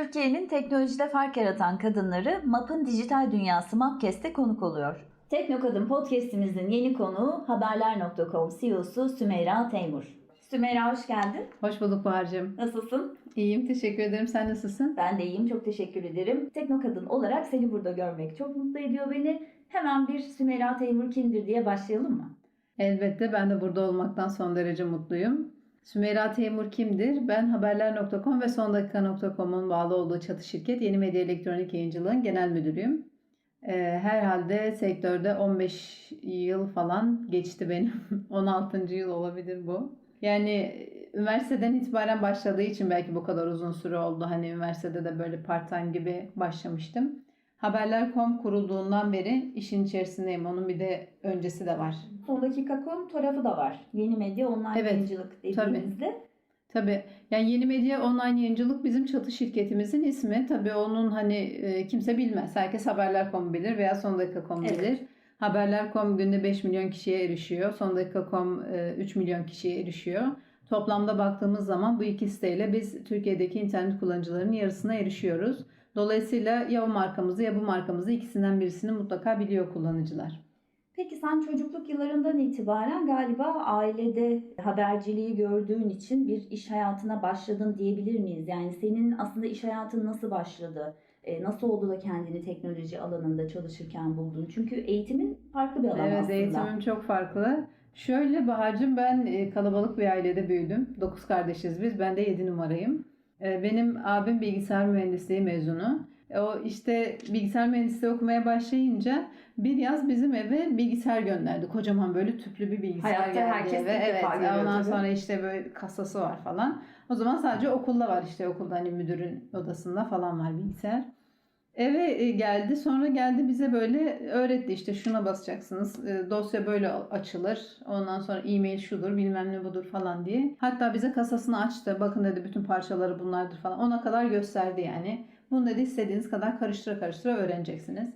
Türkiye'nin teknolojide fark yaratan kadınları MAP'ın dijital dünyası MAPKES'te konuk oluyor. Teknokadın podcast'imizin yeni konuğu Haberler.com CEO'su Sümeyra Teymur. Sümeyra hoş geldin. Hoş bulduk Bahar'cığım. Nasılsın? İyiyim, teşekkür ederim. Sen nasılsın? Ben de iyiyim, çok teşekkür ederim. Teknokadın olarak seni burada görmek çok mutlu ediyor beni. Hemen bir Sümeyra Teymur kimdir diye başlayalım mı? Elbette ben de burada olmaktan son derece mutluyum. Sümeyra Teymur kimdir? Ben Haberler.com ve Sondakika.com'un bağlı olduğu çatı şirket Yeni Medya Elektronik Yayıncılığın genel müdürüyüm. Ee, herhalde sektörde 15 yıl falan geçti benim. 16. yıl olabilir bu. Yani üniversiteden itibaren başladığı için belki bu kadar uzun süre oldu. Hani üniversitede de böyle part-time gibi başlamıştım. Haberler.com kurulduğundan beri işin içerisindeyim. Onun bir de öncesi de var. Son dakika.com tarafı da var. Yeni medya online Evet, yayıncılık dediğimizde. Tabii. Yani Yeni Medya Online Yayıncılık bizim çatı şirketimizin ismi. Tabii onun hani e, kimse bilmez. Herkes Haberler.com bilir veya Son Dakika.com Evet. bilir. Haberler.com günde 5 milyon kişiye erişiyor. Son Dakika.com e, 3 milyon kişiye erişiyor. Toplamda baktığımız zaman bu iki siteyle biz Türkiye'deki internet kullanıcılarının yarısına erişiyoruz. Dolayısıyla ya o markamızı ya bu markamızı ikisinden birisini mutlaka biliyor kullanıcılar. Peki sen çocukluk yıllarından itibaren galiba ailede haberciliği gördüğün için bir iş hayatına başladın diyebilir miyiz? Yani senin aslında iş hayatın nasıl başladı? E, Nasıl oldu da kendini teknoloji alanında çalışırken buldun? Çünkü eğitimin farklı bir alan Evet aslında. eğitimim çok farklı. Şöyle Bahar'cığım ben e, kalabalık bir ailede büyüdüm. 9 kardeşiz biz. Ben de 7 numarayım. E, Benim abim bilgisayar mühendisliği mezunu. E, O işte bilgisayar mühendisliği okumaya başlayınca bir yaz bizim eve bilgisayar gönderdi. Kocaman böyle tüplü bir bilgisayar Hayatta geldi herkes eve. Evet. Ondan tabii. sonra işte böyle kasası var falan. O zaman sadece okulda var işte okulda hani müdürün odasında falan var bilgisayar. Eve e, geldi sonra geldi bize böyle öğretti işte şuna basacaksınız e, dosya böyle açılır ondan sonra e-mail şudur bilmem ne budur falan diye. Hatta bize kasasını açtı bakın dedi bütün parçaları bunlardır falan ona kadar gösterdi yani. Bunu dedi istediğiniz kadar karıştıra karıştıra öğreneceksiniz.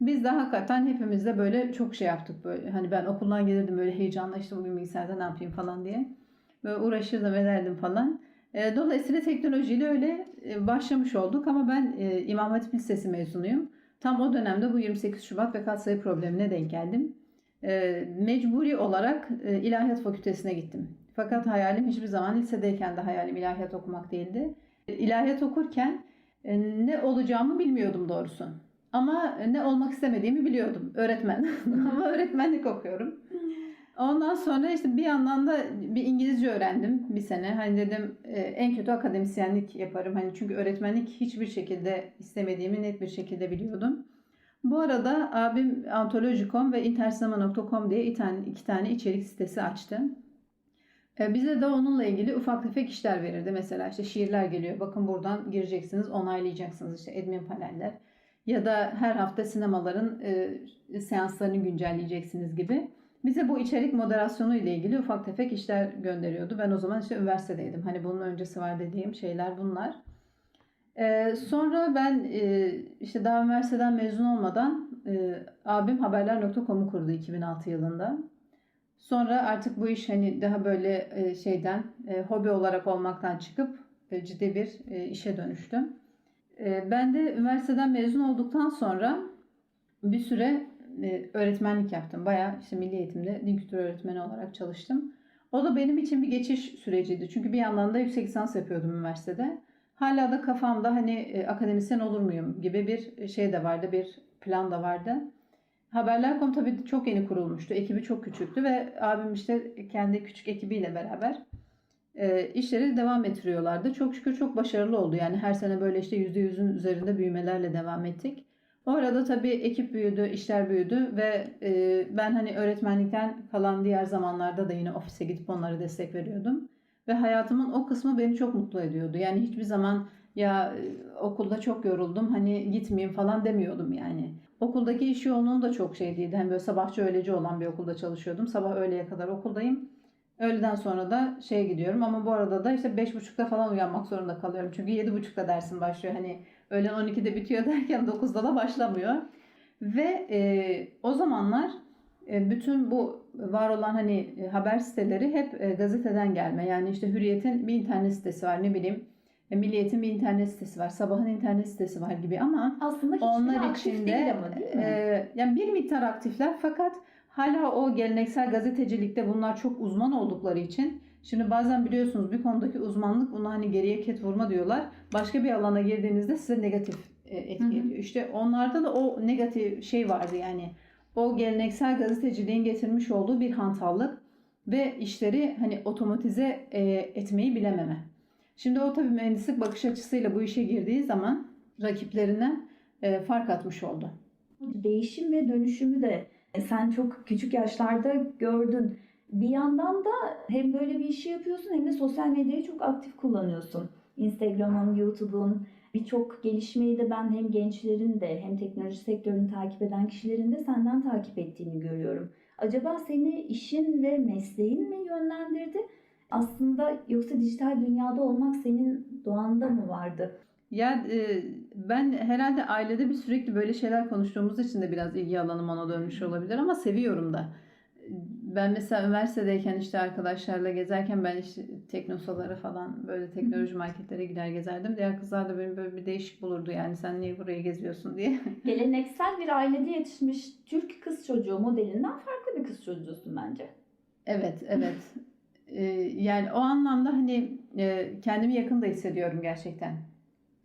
Biz de hakikaten hepimiz de böyle çok şey yaptık böyle. Hani ben okuldan gelirdim böyle heyecanla işte bugün bilgisayarda ne yapayım falan diye. Böyle uğraşırdım ederdim falan. E, Dolayısıyla teknolojiyle öyle başlamış olduk ama ben e, İmam Hatip Lisesi mezunuyum. Tam o dönemde bu 28 Şubat ve katsayı problemine denk geldim. E, Mecburi olarak e, İlahiyat Fakültesine gittim. Fakat hayalim hiçbir zaman lisedeyken de hayalim ilahiyat okumak değildi. E, İlahiyat okurken e, ne olacağımı bilmiyordum doğrusu. Ama ne olmak istemediğimi biliyordum. Öğretmen. ama öğretmenlik okuyorum. Ondan sonra işte bir yandan da bir İngilizce öğrendim bir sene. Hani dedim e, en kötü akademisyenlik yaparım. Hani çünkü öğretmenlik hiçbir şekilde istemediğimi net bir şekilde biliyordum. Bu arada abim Antoloji.com ve intersinema.com diye iki tane, iki tane içerik sitesi açtı. E, Bize de onunla ilgili ufak tefek işler verirdi. Mesela işte şiirler geliyor. Bakın buradan gireceksiniz, onaylayacaksınız işte admin paneller. Ya da her hafta sinemaların e, seanslarını güncelleyeceksiniz gibi. Bize bu içerik moderasyonu ile ilgili ufak tefek işler gönderiyordu. Ben o zaman işte üniversitedeydim. Hani bunun öncesi var dediğim şeyler bunlar. Ee, sonra ben e, işte daha üniversiteden mezun olmadan e, abim haberler.com'u kurdu 2006 yılında. Sonra artık bu iş hani daha böyle e, şeyden e, hobi olarak olmaktan çıkıp e, ciddi bir e, işe dönüştü. E, ben de üniversiteden mezun olduktan sonra bir süre e, öğretmenlik yaptım. Bayağı işte milli eğitimde din kültürü öğretmeni olarak çalıştım. O da benim için bir geçiş süreciydi. Çünkü bir yandan da yüksek lisans yapıyordum üniversitede. Hala da kafamda hani e, akademisyen olur muyum gibi bir şey de vardı, bir plan da vardı. Haberler.com tabii çok yeni kurulmuştu. Ekibi çok küçüktü ve abim işte kendi küçük ekibiyle beraber e, işleri devam ettiriyorlardı. Çok şükür çok başarılı oldu. Yani her sene böyle işte %100'ün üzerinde büyümelerle devam ettik. O arada tabii ekip büyüdü, işler büyüdü ve e, ben hani öğretmenlikten kalan diğer zamanlarda da yine ofise gidip onlara destek veriyordum. Ve hayatımın o kısmı beni çok mutlu ediyordu. Yani hiçbir zaman ya e, okulda çok yoruldum hani gitmeyeyim falan demiyordum yani. Okuldaki iş yoğunluğum da çok şeydiydi. Hani böyle sabahçı öğleci olan bir okulda çalışıyordum. Sabah öğleye kadar okuldayım. Öğleden sonra da şeye gidiyorum ama bu arada da işte beş buçukta falan uyanmak zorunda kalıyorum. Çünkü yedi buçukta dersin başlıyor. Hani öğlen 12'de bitiyor derken 9'da da başlamıyor. Ve e, o zamanlar e, bütün bu var olan hani e, haber siteleri hep e, gazeteden gelme. Yani işte Hürriyet'in bir internet sitesi var ne bileyim E, Milliyet'in bir internet sitesi var. Sabahın internet sitesi var gibi ama Aslında onlar aktif içinde değil ama değil mi? e, yani bir miktar aktifler fakat hala o geleneksel gazetecilikte bunlar çok uzman oldukları için şimdi bazen biliyorsunuz bir konudaki uzmanlık bunu hani geriye ket vurma diyorlar. Başka bir alana girdiğinizde size negatif e, etki ediyor. İşte onlarda da o negatif şey vardı yani. O geleneksel gazeteciliğin getirmiş olduğu bir hantallık ve işleri hani otomatize e, etmeyi bilememe. Şimdi o tabii mühendislik bakış açısıyla bu işe girdiği zaman rakiplerine fark atmış oldu. Değişim ve dönüşümü de sen çok küçük yaşlarda gördün. Bir yandan da hem böyle bir işi yapıyorsun hem de sosyal medyayı çok aktif kullanıyorsun. Instagram'ın, YouTube'un birçok gelişmeyi de ben hem gençlerin de hem teknoloji sektörünü takip eden kişilerin de senden takip ettiğini görüyorum. Acaba seni işin ve mesleğin mi yönlendirdi? Aslında yoksa dijital dünyada olmak senin doğanda mı vardı? Ya e, ben herhalde ailede bir sürekli böyle şeyler konuştuğumuz için de biraz ilgi alanım ona dönmüş olabilir ama seviyorum da. Ben mesela üniversitedeyken işte arkadaşlarla gezerken ben işte teknosalara falan böyle teknoloji marketlere gider gezerdim. Diğer kızlar da beni böyle bir değişik bulurdu yani sen niye buraya geziyorsun diye. Geleneksel bir ailede yetişmiş Türk kız çocuğu modelinden farklı bir kız çocuğusun bence. Evet, evet. Ee, yani o anlamda hani e, kendimi yakın da hissediyorum gerçekten.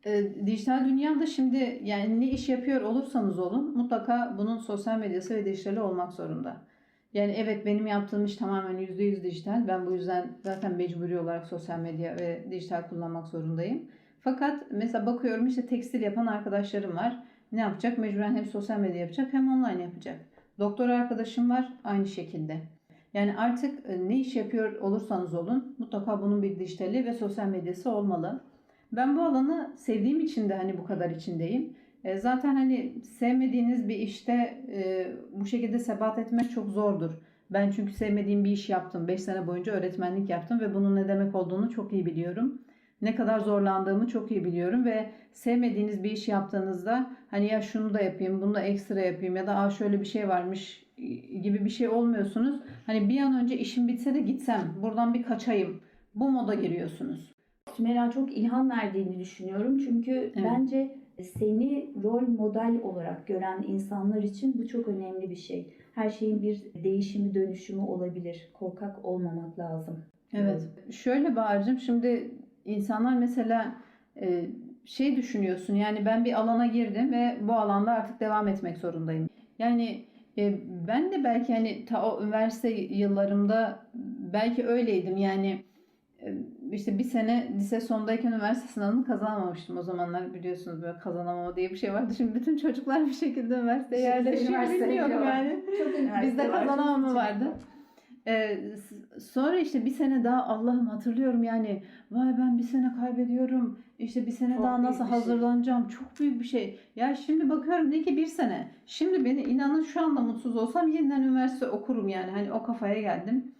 Ee, dijital dünyada şimdi yani ne iş yapıyor olursanız olun mutlaka bunun sosyal medyası ve dijitali olmak zorunda. Yani evet benim yaptığım iş tamamen %100 dijital. Ben bu yüzden zaten mecburi olarak sosyal medya ve dijital kullanmak zorundayım. Fakat mesela bakıyorum işte tekstil yapan arkadaşlarım var. Ne yapacak? Mecburen hem sosyal medya yapacak hem online yapacak. Doktor arkadaşım var aynı şekilde. Yani artık e, ne iş yapıyor olursanız olun mutlaka bunun bir dijitali ve sosyal medyası olmalı. Ben bu alanı sevdiğim için de hani bu kadar içindeyim. E, Zaten hani sevmediğiniz bir işte e, bu şekilde sebat etmek çok zordur. Ben çünkü sevmediğim bir iş yaptım. 5 sene boyunca öğretmenlik yaptım ve bunun ne demek olduğunu çok iyi biliyorum. Ne kadar zorlandığımı çok iyi biliyorum ve sevmediğiniz bir iş yaptığınızda hani ya şunu da yapayım, bunu da ekstra yapayım ya da Aa şöyle bir şey varmış gibi bir şey olmuyorsunuz. Hani bir an önce işim bitse de gitsem, buradan bir kaçayım. Bu moda giriyorsunuz. Sümeyra çok ilham verdiğini düşünüyorum. Çünkü bence seni rol model olarak gören insanlar için bu çok önemli bir şey. Her şeyin bir değişimi, dönüşümü olabilir. Korkak olmamak lazım. Evet. Şöyle Bahar'cığım şimdi insanlar mesela e, şey düşünüyorsun yani ben bir alana girdim ve bu alanda artık devam etmek zorundayım. Yani e, ben de belki hani ta o üniversite yıllarımda belki öyleydim yani e, işte bir sene lise sondayken üniversite sınavını kazanamamıştım o zamanlar biliyorsunuz böyle kazanamama diye bir şey vardı. Şimdi bütün çocuklar bir şekilde üniversiteye yerleşiyor bilmiyorum yani. Bizde kazanamama vardı. Ee, sonra işte bir sene daha Allah'ım hatırlıyorum yani vay ben bir sene kaybediyorum işte bir sene Çok daha nasıl şey. hazırlanacağım çok büyük bir şey ya şimdi bakıyorum ne ki bir sene şimdi beni inanın şu anda mutsuz olsam yeniden üniversite okurum yani hani o kafaya geldim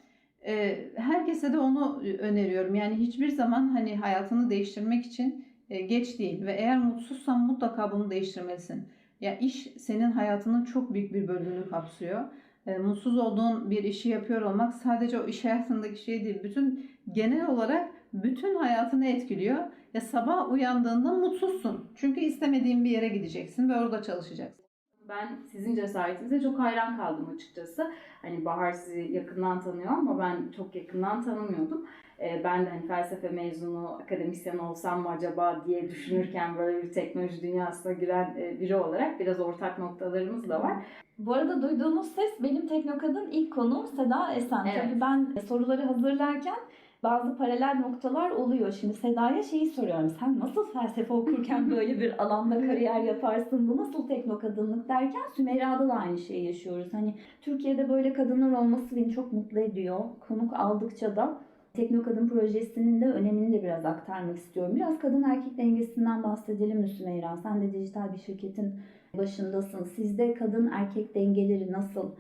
herkese de onu öneriyorum yani hiçbir zaman hani hayatını değiştirmek için geç değil ve eğer mutsuzsan mutlaka bunu değiştirmelisin ya iş senin hayatının çok büyük bir bölümünü kapsıyor mutsuz olduğun bir işi yapıyor olmak sadece o iş hayatındaki şey değil. Bütün genel olarak bütün hayatını etkiliyor. Ya sabah uyandığında mutsuzsun. Çünkü istemediğin bir yere gideceksin ve orada çalışacaksın. Ben sizin cesaretinize çok hayran kaldım açıkçası. Hani Bahar sizi yakından tanıyor ama ben çok yakından tanımıyordum. Ee, ben de hani felsefe mezunu akademisyen olsam mı acaba diye düşünürken böyle bir teknoloji dünyasına giren e, biri olarak biraz ortak noktalarımız da var. Bu arada duyduğunuz ses benim Teknokad'ın ilk konuğum Seda Esen. Evet. Tabii ben soruları hazırlarken bazı paralel noktalar oluyor. Şimdi Seda'ya şeyi soruyorum. Sen nasıl felsefe okurken böyle bir alanda kariyer yaparsın? Bu nasıl teknokadınlık derken Sümeyra'da da aynı şeyi yaşıyoruz. Hani Türkiye'de böyle kadınlar olması beni çok mutlu ediyor. Konuk aldıkça da Teknokadın projesinin de önemini de biraz aktarmak istiyorum. Biraz kadın erkek dengesinden bahsedelim mi Sümeyra? Sen de dijital bir şirketin başındasın. Sizde kadın erkek dengeleri nasıl?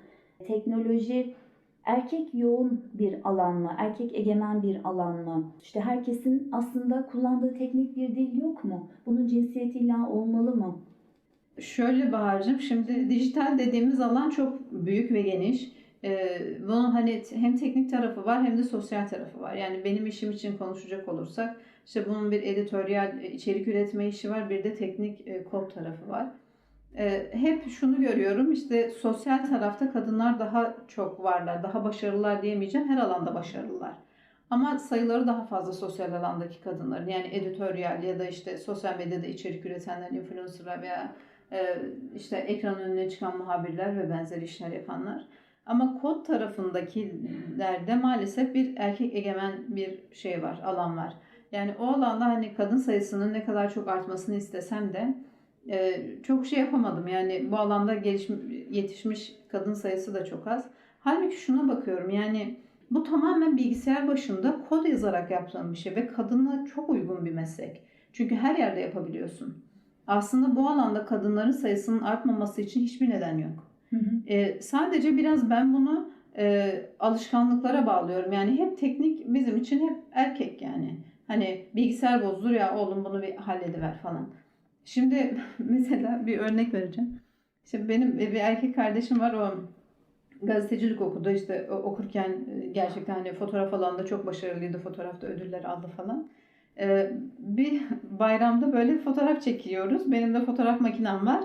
Teknoloji erkek yoğun bir alan mı? Erkek egemen bir alan mı? İşte herkesin aslında kullandığı teknik bir dil yok mu? Bunun cinsiyeti illa olmalı mı? Şöyle Bahar'cığım şimdi dijital dediğimiz alan çok büyük ve geniş. Ee, bunun hani hem teknik tarafı var hem de sosyal tarafı var. Yani benim işim için konuşacak olursak İşte bunun bir editoryal içerik üretme işi var, bir de teknik e, kod tarafı var. E, hep şunu görüyorum işte sosyal tarafta kadınlar daha çok varlar, daha başarılılar diyemeyeceğim. Her alanda başarılılar. Ama sayıları daha fazla sosyal alandaki kadınların yani editoryal ya da işte sosyal medyada içerik üretenler, influencerlar veya e, işte ekran önüne çıkan muhabirler ve benzeri işler yapanlar. Ama kod tarafındakilerde maalesef bir erkek egemen bir şey var, alan var. Yani o alanda hani kadın sayısının ne kadar çok artmasını istesem de e, çok şey yapamadım. Yani bu alanda gelişmiş, yetişmiş kadın sayısı da çok az. Halbuki şuna bakıyorum yani bu tamamen bilgisayar başında kod yazarak yaptığım bir şey ve kadına çok uygun bir meslek. Çünkü her yerde yapabiliyorsun. Aslında bu alanda kadınların sayısının artmaması için hiçbir neden yok. E, sadece biraz ben bunu e, alışkanlıklara bağlıyorum. Yani hep teknik bizim için hep erkek yani. Hani bilgisayar bozdur ya oğlum bunu bir hallediver falan. Şimdi mesela bir örnek vereceğim. İşte benim bir erkek kardeşim var o gazetecilik okudu işte okurken e, gerçekten hani fotoğraf alanında çok başarılıydı fotoğrafta ödüller aldı falan. Ee, bir bayramda böyle fotoğraf çekiyoruz. Benim de fotoğraf makinem var.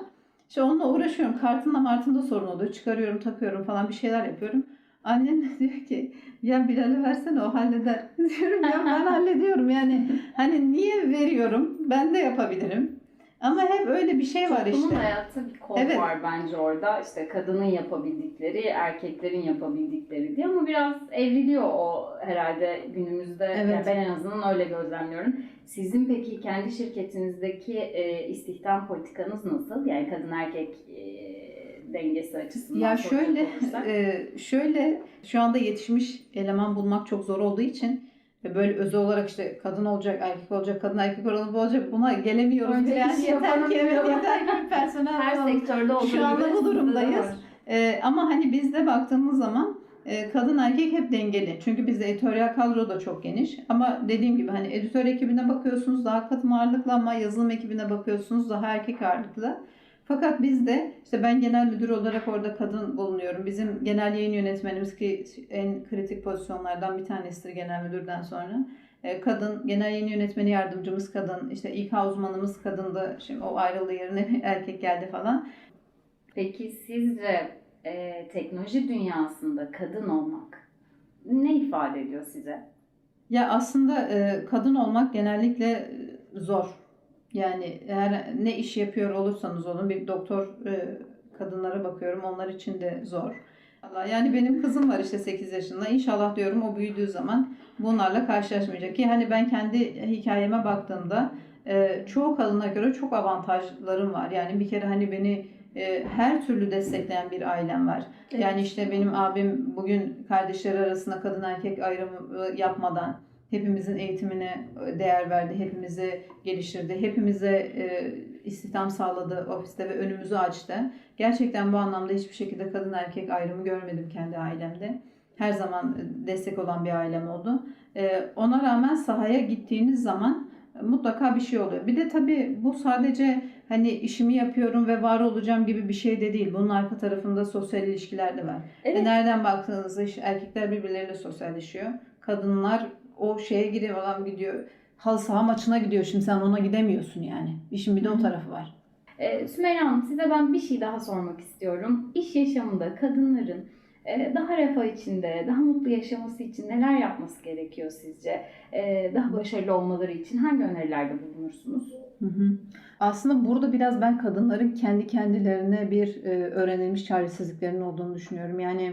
İşte onunla uğraşıyorum. Kartında martında sorun oluyor. Çıkarıyorum, takıyorum falan bir şeyler yapıyorum. Annem diyor ki ya Bilal'e versene o halleder. Diyorum ya ben hallediyorum yani. Hani niye veriyorum? Ben de yapabilirim. Ama hep öyle bir şey var Toplumun işte. hayatta bir kod Evet. var bence orada. İşte kadının yapabildikleri, erkeklerin yapabildikleri diye ama biraz evriliyor o herhalde günümüzde. Evet. Yani ben en azından öyle gözlemliyorum. Sizin peki kendi şirketinizdeki e, istihdam politikanız nasıl? Yani kadın erkek e, dengesi açısından. Ya şöyle e, şöyle şu anda yetişmiş eleman bulmak çok zor olduğu için ve böyle özel olarak işte kadın olacak, erkek olacak, kadın erkek oranı olacak buna gelemiyoruz. Önce yani yeter ki evet, yeter ki bir personel her alalım. sektörde olduğu Şu anda bu durumdayız. Ee, ama hani bizde baktığımız zaman e, kadın erkek hep dengeli. Çünkü bizde editoryal kadro da çok geniş. Ama dediğim gibi hani editör ekibine bakıyorsunuz daha kadın ağırlıklı ama yazılım ekibine bakıyorsunuz daha erkek ağırlıklı. Fakat bizde işte ben genel müdür olarak orada kadın bulunuyorum. Bizim genel yayın yönetmenimiz ki en kritik pozisyonlardan bir tanesidir genel müdürden sonra. E, Kadın, genel yayın yönetmeni yardımcımız kadın, işte İK uzmanımız kadındı. Şimdi o ayrıldı yerine erkek geldi falan. Peki sizce e, teknoloji dünyasında kadın olmak ne ifade ediyor size? Ya aslında e, kadın olmak genellikle e, zor. Yani eğer ne iş yapıyor olursanız olun bir doktor e, kadınlara bakıyorum onlar için de zor. Allah yani benim kızım var işte 8 yaşında. İnşallah diyorum o büyüdüğü zaman bunlarla karşılaşmayacak ki hani ben kendi hikayeme baktığımda e, çoğu kadına göre çok avantajlarım var. Yani bir kere hani beni e, her türlü destekleyen bir ailem var. Yani işte benim abim bugün kardeşleri arasında kadın erkek ayrımı e, yapmadan hepimizin eğitimine değer verdi, hepimizi geliştirdi, hepimize e, istihdam sağladı ofiste ve önümüzü açtı. Gerçekten bu anlamda hiçbir şekilde kadın erkek ayrımı görmedim kendi ailemde. Her zaman e, destek olan bir ailem oldu. E, ona rağmen sahaya gittiğiniz zaman mutlaka bir şey oluyor. Bir de tabii bu sadece hani işimi yapıyorum ve var olacağım gibi bir şey de değil. Bunun arka tarafında sosyal ilişkiler de var. Evet. Ve nereden baktığınızda işte erkekler birbirleriyle sosyalleşiyor. Kadınlar o şeye giriyor adam gidiyor. Halı saha maçına gidiyor şimdi sen ona gidemiyorsun yani. İşin bir de o tarafı var. E, Sümeyye Hanım size ben bir şey daha sormak istiyorum. İş yaşamında kadınların e, daha refah içinde, daha mutlu yaşaması için neler yapması gerekiyor sizce? E, daha başarılı olmaları için hangi önerilerde bulunursunuz? Hı hı. Aslında burada biraz ben kadınların kendi kendilerine bir e, öğrenilmiş çaresizliklerinin olduğunu düşünüyorum. Yani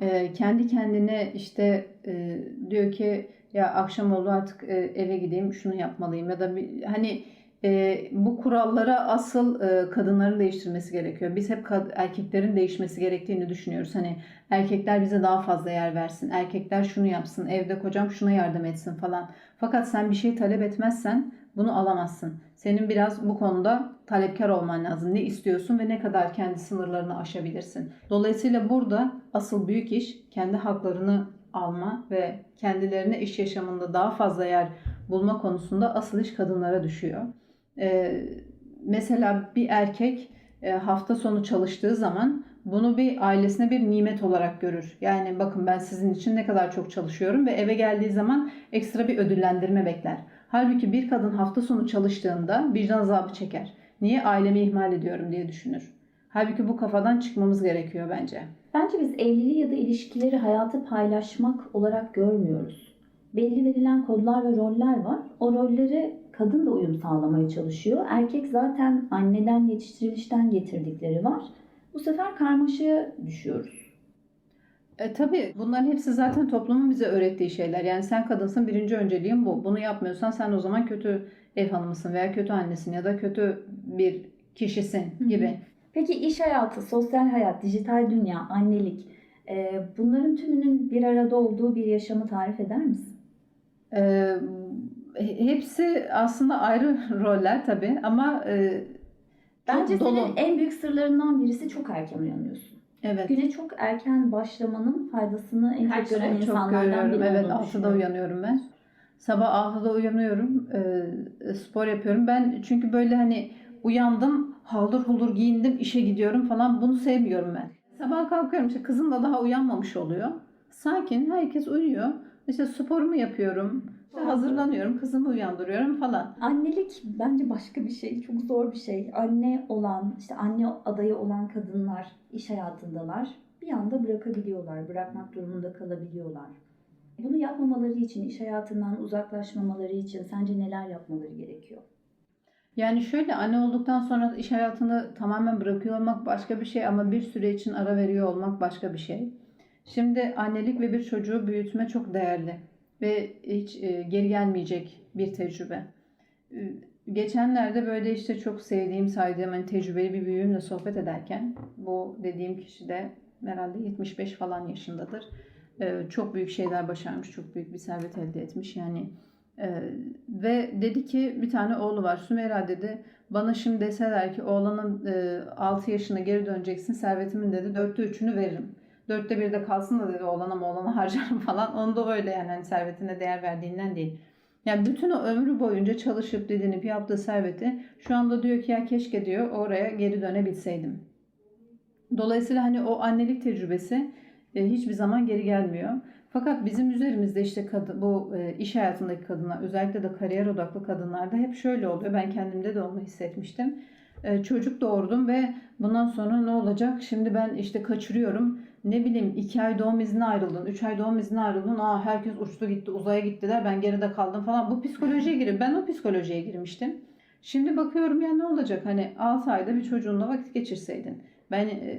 e, kendi kendine işte e, diyor ki ya akşam oldu artık e, eve gideyim şunu yapmalıyım ya da bir, hani e, bu kurallara asıl e, kadınların değiştirmesi gerekiyor. Biz hep kad- erkeklerin değişmesi gerektiğini düşünüyoruz. Hani erkekler bize daha fazla yer versin, erkekler şunu yapsın, evde kocam şuna yardım etsin falan. Fakat sen bir şey talep etmezsen bunu alamazsın. Senin biraz bu konuda talepkar olman lazım. Ne istiyorsun ve ne kadar kendi sınırlarını aşabilirsin. Dolayısıyla burada asıl büyük iş kendi haklarını alma ve kendilerine iş yaşamında daha fazla yer bulma konusunda asıl iş kadınlara düşüyor. Ee, mesela bir erkek e, hafta sonu çalıştığı zaman bunu bir ailesine bir nimet olarak görür. Yani bakın ben sizin için ne kadar çok çalışıyorum ve eve geldiği zaman ekstra bir ödüllendirme bekler. Halbuki bir kadın hafta sonu çalıştığında vicdan azabı çeker. Niye ailemi ihmal ediyorum diye düşünür. Halbuki bu kafadan çıkmamız gerekiyor bence. Bence biz evliliği ya da ilişkileri hayatı paylaşmak olarak görmüyoruz. Belli verilen kodlar ve roller var. O rollere kadın da uyum sağlamaya çalışıyor. Erkek zaten anneden yetiştirilişten getirdikleri var. Bu sefer karmaşaya düşüyoruz. E, tabii bunların hepsi zaten toplumun bize öğrettiği şeyler. Yani sen kadınsın birinci önceliğin bu. Bunu yapmıyorsan sen o zaman kötü ev hanımısın veya kötü annesin ya da kötü bir kişisin Hı hı. Peki iş hayatı, sosyal hayat, dijital dünya, annelik e, bunların tümünün bir arada olduğu bir yaşamı tarif eder misin? E, hepsi aslında ayrı roller tabii ama e, çok Bence dolu. senin en büyük sırlarından birisi çok erken uyanıyorsun. Evet. Güne çok erken başlamanın faydasını en çok Kaç gören çok insanlardan görüyorum. biri Evet olduğunu 6'da düşünüyorum. uyanıyorum ben. Sabah 6'da uyanıyorum. e, spor yapıyorum. Ben çünkü böyle hani uyandım, haldır huldur giyindim, işe gidiyorum falan. Bunu sevmiyorum ben. Sabah kalkıyorum işte kızım da daha uyanmamış oluyor. Sakin, herkes uyuyor. İşte sporumu yapıyorum. İşte hazırlanıyorum, kızımı uyandırıyorum falan. Annelik bence başka bir şey. Çok zor bir şey. Anne olan, işte anne adayı olan kadınlar iş hayatındalar. Bir anda bırakabiliyorlar. Bırakmak durumunda kalabiliyorlar. Bunu yapmamaları için, iş hayatından uzaklaşmamaları için sence neler yapmaları gerekiyor? Yani şöyle anne olduktan sonra iş hayatını tamamen bırakıyor olmak başka bir şey ama bir süre için ara veriyor olmak başka bir şey. Şimdi annelik ve bir çocuğu büyütme çok değerli ve hiç e, geri gelmeyecek bir tecrübe. Geçenlerde böyle işte çok sevdiğim, saydığım hani tecrübeli bir büyüğümle sohbet ederken bu dediğim kişi de herhalde 75 falan yaşındadır. Çok büyük şeyler başarmış, çok büyük bir servet elde etmiş. Yani ee, ve dedi ki bir tane oğlu var. Sümeyra dedi bana şimdi deseler ki oğlanın e, 6 yaşına geri döneceksin servetimin dedi dörtte üçünü veririm. Dörtte bir de kalsın da dedi oğlana oğlana harcarım falan. Onu da öyle yani hani servetine değer verdiğinden değil. Yani bütün o ömrü boyunca çalışıp didinip yaptığı serveti şu anda diyor ki ya keşke diyor oraya geri dönebilseydim. Dolayısıyla hani o annelik tecrübesi e, hiçbir zaman geri gelmiyor. Fakat bizim üzerimizde işte kadın, bu e, iş hayatındaki kadınlar özellikle de kariyer odaklı kadınlarda hep şöyle oluyor. Ben kendimde de onu hissetmiştim. E, çocuk doğurdum ve bundan sonra ne olacak? Şimdi ben işte kaçırıyorum. Ne bileyim iki ay doğum izni ayrıldın, üç ay doğum izni ayrıldın. Aa herkes uçtu gitti, uzaya gittiler. Ben geride kaldım falan. Bu psikolojiye girip ben o psikolojiye girmiştim. Şimdi bakıyorum ya ne olacak? Hani 6 ayda bir çocuğunla vakit geçirseydin. Ben e,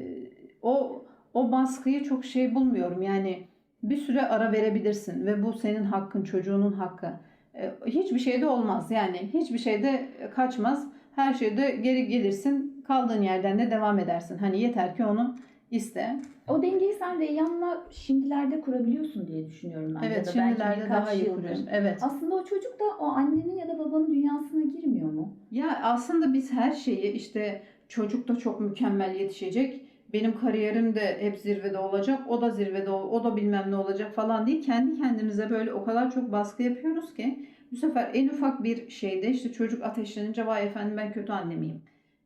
o o baskıyı çok şey bulmuyorum. Yani bir süre ara verebilirsin ve bu senin hakkın, çocuğunun hakkı. E, Hiçbir şeyde olmaz yani hiçbir şeyde kaçmaz. Her şeyde geri gelirsin, kaldığın yerden de devam edersin. Hani yeter ki onu iste. O dengeyi sen Reyyan'la şimdilerde kurabiliyorsun diye düşünüyorum ben. Evet, ya da şimdilerde daha iyi kuruyorsun. Evet. Aslında o çocuk da o annenin ya da babanın dünyasına girmiyor mu? Ya aslında biz her şeyi işte çocuk da çok mükemmel yetişecek. Benim kariyerim de hep zirvede olacak. O da zirvede, o da bilmem ne olacak falan değil. Kendi kendimize böyle o kadar çok baskı yapıyoruz ki bu sefer en ufak bir şeyde işte çocuk ateşlenince vay efendim ben kötü anne miyim?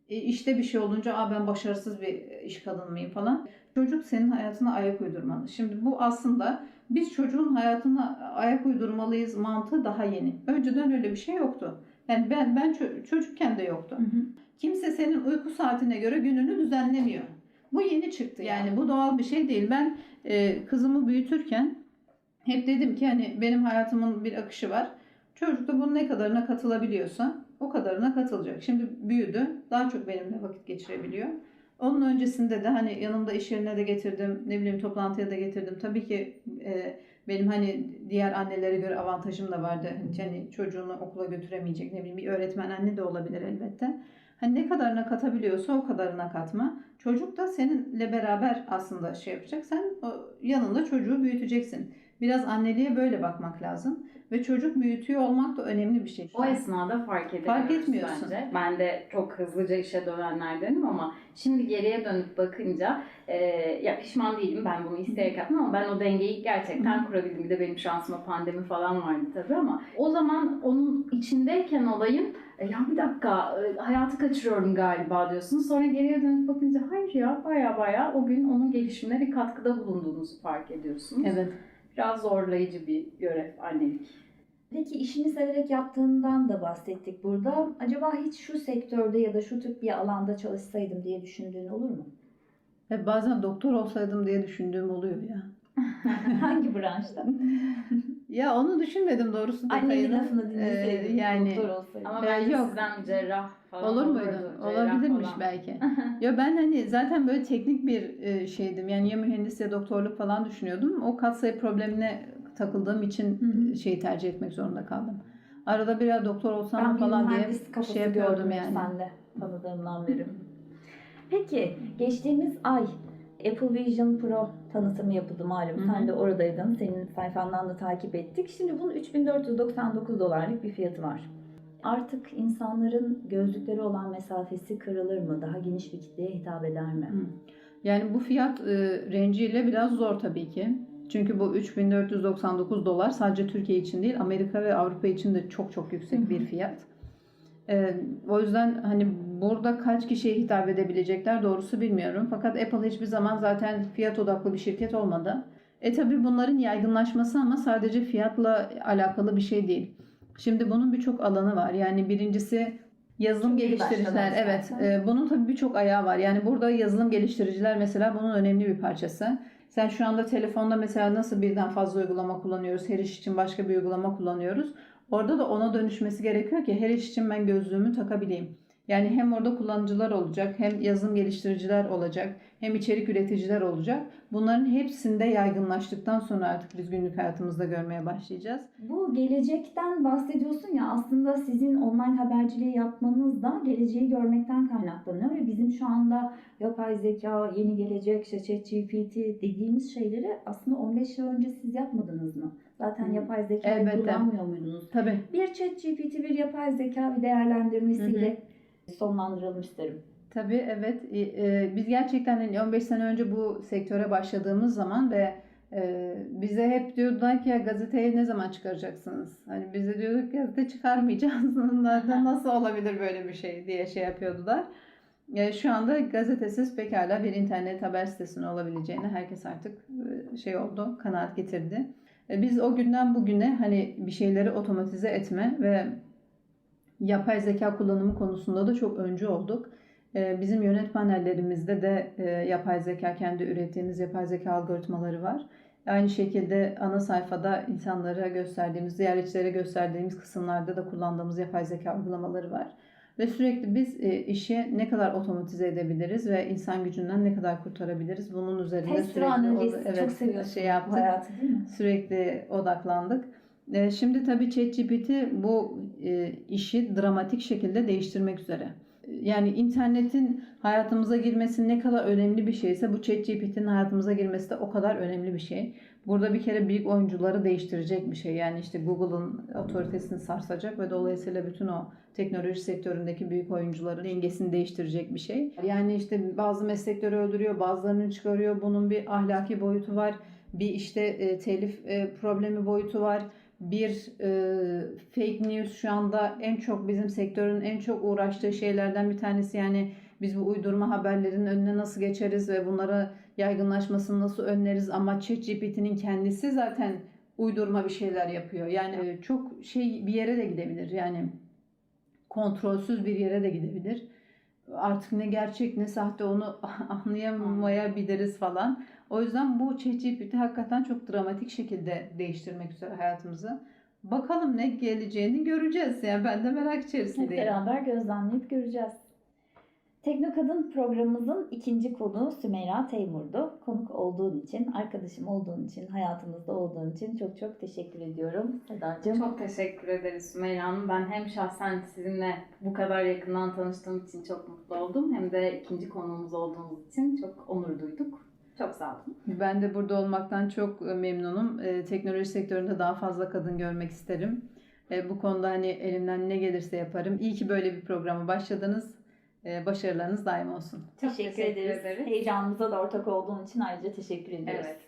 E işte bir şey olunca Aa, ben başarısız bir iş kadın mıyım falan. Çocuk senin hayatına ayak uydurmalı. Şimdi bu aslında biz çocuğun hayatına ayak uydurmalıyız mantığı daha yeni. Önceden öyle bir şey yoktu. Yani ben ben ço- çocukken de yoktu. Kimse senin uyku saatine göre gününü düzenlemiyor. Bu yeni çıktı yani bu doğal bir şey değil. Ben e, kızımı büyütürken hep dedim ki hani benim hayatımın bir akışı var. Çocuk da bunun ne kadarına katılabiliyorsa o kadarına katılacak. Şimdi büyüdü. Daha çok benimle vakit geçirebiliyor. Onun öncesinde de hani yanımda iş yerine de getirdim. Ne bileyim toplantıya da getirdim. Tabii ki e, benim hani diğer annelere göre avantajım da vardı. Hani çocuğunu okula götüremeyecek ne bileyim bir öğretmen anne de olabilir elbette. Hani ne kadarına katabiliyorsa o kadarına katma. Çocuk da seninle beraber aslında şey yapacak. Sen yanında çocuğu büyüteceksin. Biraz anneliğe böyle bakmak lazım. Ve çocuk büyütüyor olmak da önemli bir şey. O esnada fark edemiyoruz Fark etmiyorsun. bence. Ben de çok hızlıca işe dönenlerdenim ama şimdi geriye dönüp bakınca e, ya pişman değilim ben bunu isteyerek yaptım ama ben o dengeyi gerçekten kurabildim. Bir de benim şansıma pandemi falan vardı tabii ama o zaman onun içindeyken olayın ya bir dakika e, hayatı kaçırıyorum galiba diyorsun. Sonra geriye dönüp bakınca hayır ya baya baya o gün onun gelişimine bir katkıda bulunduğunuzu fark ediyorsunuz. Evet. Biraz zorlayıcı bir görev annelik. Peki işini severek yaptığından da bahsettik burada. Acaba hiç şu sektörde ya da şu tip bir alanda çalışsaydım diye düşündüğün olur mu? Ve bazen doktor olsaydım diye düşündüğüm oluyor ya. Hangi branşta? Ya onu düşünmedim doğrusu Annemin detayını. lafını dinleseydin, Ee, yani doktor olsaydın. Ama bence yok. sizden cerrah falan Olur muydu? Olabilirmiş falan. belki. Yo ben hani zaten böyle teknik bir e, şeydim. Yani ya mühendis ya doktorluk falan düşünüyordum. O katsayı problemine takıldığım için e, şeyi tercih etmek zorunda kaldım. Arada biraz doktor olsam Ben bir falan diye mühendis kafası şey yapıyordum gördüm yani. sende tanıdığımdan beri. Peki geçtiğimiz ay Apple Vision Pro tanıtımı yapıldı malum. Sen de oradaydın. Senin sayfandan da takip ettik. Şimdi bunun 3499 dolarlık bir fiyatı var. Artık insanların gözlükleri olan mesafesi kırılır mı? Daha geniş bir kitleye hitap eder mi? Hı. Yani bu fiyat e, renciyle biraz zor tabii ki. Çünkü bu 3499 dolar sadece Türkiye için değil Amerika ve Avrupa için de çok çok yüksek Hı hı. bir fiyat. E, o yüzden hani burada kaç kişiye hitap edebilecekler doğrusu bilmiyorum. Fakat Apple hiçbir zaman zaten fiyat odaklı bir şirket olmadı. E tabii bunların yaygınlaşması ama sadece fiyatla alakalı bir şey değil. Şimdi bunun birçok alanı var. Yani birincisi yazılım Çok geliştiriciler. Evet. e, bunun tabii birçok ayağı var. Yani burada yazılım geliştiriciler mesela bunun önemli bir parçası. Sen şu anda telefonda mesela nasıl birden fazla uygulama kullanıyoruz, her iş için başka bir uygulama kullanıyoruz. Orada da ona dönüşmesi gerekiyor ki her iş için ben gözlüğümü takabileyim. Yani hem orada kullanıcılar olacak, hem yazılım geliştiriciler olacak, hem içerik üreticiler olacak. Bunların hepsinde yaygınlaştıktan sonra artık biz günlük hayatımızda görmeye başlayacağız. Bu gelecekten bahsediyorsun ya aslında sizin online haberciliği yapmanız da geleceği görmekten kaynaklanıyor ve bizim şu anda yapay zeka, yeni gelecek, işte ChatGPT dediğimiz şeyleri aslında 15 yıl önce siz yapmadınız mı? Zaten Hı. yapay zekayı Elbette. kullanmıyor muydunuz? Tabii. Bir ChatGPT, bir yapay zeka bir değerlendirmesiyle sonlandıralım isterim. Tabii evet. E, biz gerçekten hani 15 sene önce bu sektöre başladığımız zaman ve e, bize hep diyordular ki ya gazeteye ne zaman çıkaracaksınız? Hani biz de diyorduk gazete çıkarmayacağız. Nasıl olabilir böyle bir şey diye şey yapıyordular. E, şu anda gazetesiz pekala bir internet haber sitesinin olabileceğini herkes artık şey oldu, kanaat getirdi. Biz o günden bugüne hani bir şeyleri otomatize etme ve yapay zeka kullanımı konusunda da çok öncü olduk. Ee, Bizim yönet panellerimizde de e, yapay zeka, kendi ürettiğimiz yapay zeka algoritmaları var. Aynı şekilde ana sayfada insanlara gösterdiğimiz, ziyaretçilere gösterdiğimiz kısımlarda da kullandığımız yapay zeka uygulamaları var. Ve sürekli biz e, işi ne kadar otomatize edebiliriz ve insan gücünden ne kadar kurtarabiliriz bunun üzerinde Test sürekli o- çok seviyorsun şey yaptık hayatı değil mi? sürekli odaklandık. E, Şimdi tabii ChatGPT bu e, işi dramatik şekilde değiştirmek üzere. Yani internetin hayatımıza girmesi ne kadar önemli bir şeyse bu ChatGPT'nin hayatımıza girmesi de o kadar önemli bir şey. Burada bir kere büyük oyuncuları değiştirecek bir şey. Yani işte Google'ın otoritesini sarsacak ve dolayısıyla bütün o teknoloji sektöründeki büyük oyuncuların dengesini değiştirecek bir şey. Yani işte bazı meslekleri öldürüyor, bazılarını çıkarıyor. Bunun bir ahlaki boyutu var. Bir işte e, telif e, problemi boyutu var. Bir e, fake news şu anda en çok bizim sektörün en çok uğraştığı şeylerden bir tanesi. Yani biz bu uydurma haberlerin önüne nasıl geçeriz ve bunlara yaygınlaşmasını nasıl önleriz ama ChatGPT'nin kendisi zaten uydurma bir şeyler yapıyor. Yani e, çok şey bir yere de gidebilir. Yani kontrolsüz bir yere de gidebilir. Artık ne gerçek ne sahte onu anlayamayabiliriz falan. O yüzden bu ChatGPT hakikaten çok dramatik şekilde değiştirmek üzere hayatımızı. Bakalım ne geleceğini göreceğiz. Yani ben de merak Hep içerisindeyim. beraber gözlemleyip göreceğiz. Tekno Kadın programımızın ikinci konuğu Sümeyra Teymur'du. Konuk olduğun için, arkadaşım olduğun için, hayatımızda olduğun için çok çok teşekkür ediyorum. Sedacığım. Çok teşekkür ederiz Sümeyra Hanım. Ben hem şahsen sizinle bu kadar yakından tanıştığım için çok mutlu oldum. Hem de ikinci konuğumuz olduğunuz için çok onur duyduk. Çok sağ olun. Ben de burada olmaktan çok e, memnunum. E, teknoloji sektöründe daha fazla kadın görmek isterim. E, bu konuda hani elimden ne gelirse yaparım. İyi ki böyle bir programa başladınız. E, başarılarınız daim olsun. teşekkür, ederiz. Heyecanımıza da ortak olduğun için ayrıca teşekkür ediyoruz. Evet.